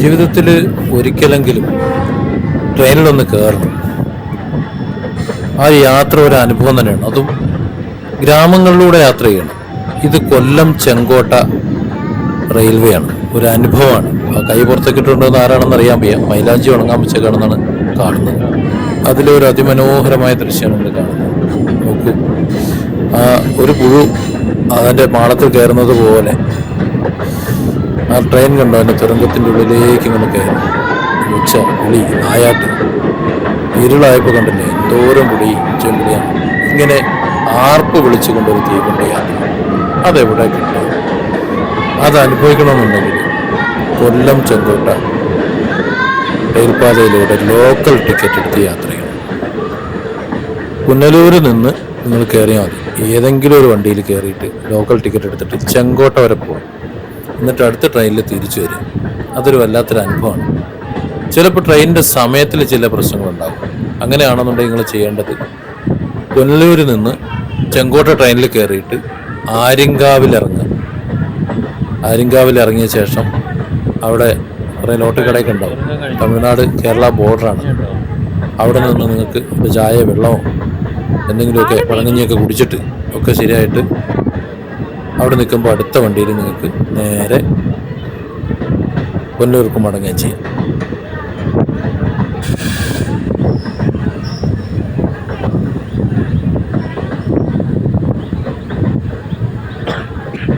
ജീവിതത്തിൽ ഒരിക്കലെങ്കിലും ട്രെയിനിലൊന്ന് കയറണം ആ യാത്ര ഒരു അനുഭവം തന്നെയാണ്. അതും ഗ്രാമങ്ങളിലൂടെ യാത്ര ചെയ്യണം. ഇത് കൊല്ലം ചെങ്കോട്ട റെയിൽവേ ആണ് ഒരു അനുഭവമാണ്. ആ കൈ പുറത്തേക്ക് ഇട്ടുണ്ടെന്ന് ആരാണെന്ന് അറിയാൻ വയ്യ. മൈലാഞ്ചി ഉണങ്ങാൻ വെച്ചേക്കാണെന്നാണ് കാണുന്നത്. അതിലൊരു അതിമനോഹരമായ ദൃശ്യമാണ് നമ്മൾ കാണുന്നത്. നോക്കൂ. ഒരു പുഴു അതിന്റെ മാളത്തിൽ കയറുന്നത് പോലെ ആ ട്രെയിൻ കണ്ടോ? അതിന്റെ തുരങ്കത്തിന്റെ ഉള്ളിലേക്ക് ഇങ്ങനെ കയറി ഉച്ച പുളി നായാട്ട് ഇരുളായപ്പോൾ കണ്ടില്ലേ? എന്തോരം പുളി ചെമ്പുളിയാണ് ഇങ്ങനെ ആർപ്പ് വിളിച്ചുകൊണ്ടൊരു തീകൊണ്ട് യാത്ര. അതെവിടെ കിട്ടും? അത് അനുഭവിക്കണമെന്നുണ്ടെങ്കിൽ കൊല്ലം ചെങ്കോട്ട റെയിൽപാതയിലൂടെ ലോക്കൽ ടിക്കറ്റ് എടുത്ത് യാത്ര ചെയ്യണം. പുനലൂരിൽ നിന്ന് നിങ്ങൾ കയറിയാൽ മതി. ഏതെങ്കിലും ഒരു വണ്ടിയിൽ കയറിയിട്ട് ലോക്കൽ ടിക്കറ്റ് എടുത്തിട്ട് ചെങ്കോട്ട വരെ പോകും എന്നിട്ട് അടുത്ത ട്രെയിനിൽ തിരിച്ചു വരും. അതൊരു വല്ലാത്തൊരു അനുഭവമാണ്. ചിലപ്പോൾ ട്രെയിനിന്റെ സമയത്തിൽ ചില പ്രശ്നങ്ങളുണ്ടാകും. അങ്ങനെയാണെന്നുണ്ടെങ്കിൽ നിങ്ങൾ ചെയ്യേണ്ടത് പുനലൂരിൽ നിന്ന് ചെങ്കോട്ട ട്രെയിനിൽ കയറിയിട്ട് ആര്യങ്കാവിൽ ഇറങ്ങുക. ആര്യങ്കാവിൽ ഇറങ്ങിയ ശേഷം അവിടെ കുറേ ലോട്ട് കടയൊക്കെ ഉണ്ടാവും. തമിഴ്നാട് കേരള ബോർഡറാണ്. അവിടെ നിന്ന് നിങ്ങൾക്ക് ഒരു ചായ വെള്ളമോ എന്തെങ്കിലുമൊക്കെ പഴങ്ങഞ്ഞിയൊക്കെ കുടിച്ചിട്ട് ഒക്കെ ശരിയായിട്ട് അവിടെ നിൽക്കുമ്പോൾ അടുത്ത വണ്ടിയിൽ നിങ്ങൾക്ക് നേരെ പൊന്നൂർക്ക് മടങ്ങുകയും ചെയ്യാം.